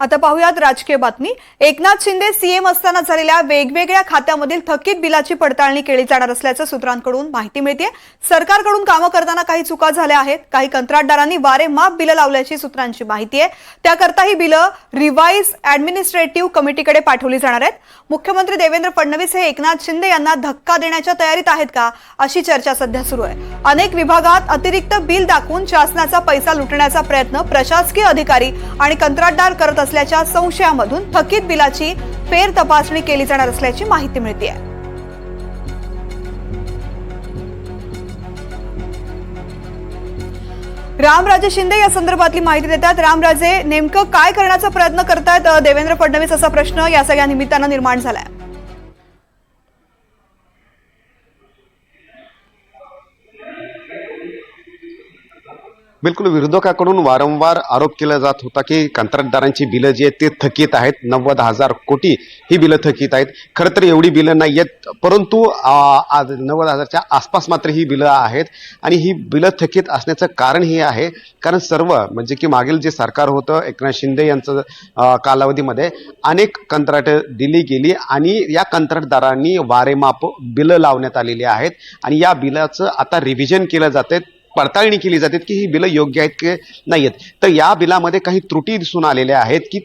आता पाहूयात राजकीय बातमी. एकनाथ शिंदे सीएम असताना झालेल्या वेगवेगळ्या खात्यामधील थकीत बिलाची पडताळणी केली जाणार असल्याचं सूत्रांकडून माहिती मिळते सरकारकडून कामं करताना काही चुका झाल्या आहेत. काही कंत्राटदारांनी वारेमाप बिलं लावल्याची सूत्रांची माहिती आहे. त्याकरता ही बिलं रिवाईज ऍडमिनिस्ट्रेटिव्ह कमिटीकडे पाठवली जाणार आहेत. मुख्यमंत्री देवेंद्र फडणवीस हे एकनाथ शिंदे यांना धक्का देण्याच्या तयारीत आहेत का अशी चर्चा सध्या सुरू आहे. अनेक विभागात अतिरिक्त बिल दाखवून शासनाचा पैसा लुटण्याचा प्रयत्न प्रशासकीय अधिकारी आणि कंत्राटदार करत असतात. असल्याच्या संशयामधून थकीत बिलाची फेर तपासणी केली जाणार असल्याची माहिती मिळते रामराजे शिंदे या संदर्भातली माहिती देतात. रामराजे नेमकं काय करण्याचा प्रयत्न करतायत? देवेंद्र फडणवीस असा प्रश्न या सगळ्या निमित्तानं निर्माण झालाय. बिलकुल विरोधकाकडून वारंवार आरोप केला जात होता की कंत्राटदारांची बिलं जी आहेत ते थकीत आहेत. नव्वद हजार कोटी ही बिलं थकीत आहेत. खरं तर एवढी बिलं नाही आहेत परंतु आज नव्वद हजारच्या आसपास मात्र ही बिलं आहेत आणि ही बिलं थकीत असण्याचं कारण हे आहे. कारण सर्व म्हणजे की मागील जे सरकार होतं एकनाथ शिंदे यांचं कालावधीमध्ये अनेक कंत्राटं दिली गेली आणि या कंत्राटदारांनी वारेमाप बिलं लावण्यात आलेली आहेत. आणि या बिलाचं आता रिव्हिजन केलं जाते पडताळणी केली जाते की ही बिलं योग्य आहेत की नाही आहेत तर या बिलामध्ये काही त्रुटी दिसून आलेल्या आहेत की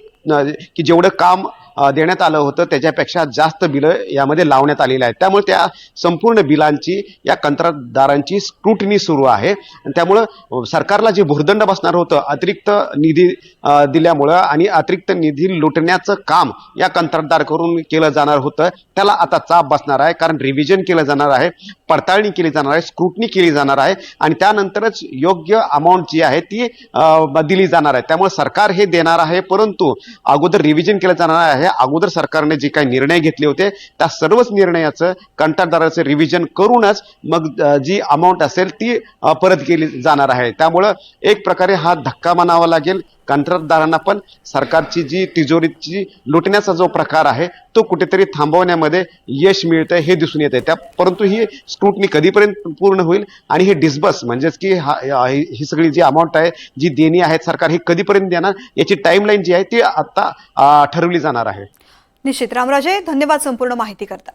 की जेवढं काम देण्यात आलं होतं. त्याच्यापेक्षा जास्त बिलं यामध्ये लावण्यात आलेली आहेत. त्यामुळे त्या संपूर्ण बिलांची या कंत्राटदारांची स्क्रुटनी सुरू आहे. आणि त्यामुळं सरकारला जे भुर्दंड बसणार होतं अतिरिक्त निधी दिल्यामुळं आणि अतिरिक्त निधी लुटण्याचं काम या कंत्राटदार करून केलं जाणार होतं. त्याला आता चाप बसणार आहे कारण रिव्हिजन केलं जाणार आहे पडताळणी केली जाणार आहे स्क्रुटनी केली जाणार आहे आणि त्यानंतरच योग्य अमाऊंट जी आहे ती दिली जाणार आहे. त्यामुळे सरकार हे देणार आहे परंतु अगोदर रिव्हिजन केलं जाणार आहे अगोदर सरकारने जे काही निर्णय घेतले होते त्या सर्वच निर्णयाचं कंत्राटदाराचं रिव्हिजन करूनच मग जी अमाऊंट असेल ती परत केली जाणार आहे. त्यामुळं एक प्रकारे हा धक्का मानावा लागेल. कंत्राटदारांना पण सरकारची जी तिजोरीची लुटण्याचा जो प्रकार आहे तो कुठेतरी थांबवण्यामध्ये यश मिळतंय हे दिसून येत आहे त्या परंतु ही स्क्रुटनी कधीपर्यंत पूर्ण होईल आणि हे डिस्बस म्हणजेच की हा ही सगळी जी अमाऊंट आहे जी देणी आहेत सरकार ही कधीपर्यंत देणार? याची टाईमलाईन जी आहे ती आता ठरवली जाणार आहे. निश्चित. रामराजे धन्यवाद संपूर्ण माहिती करता.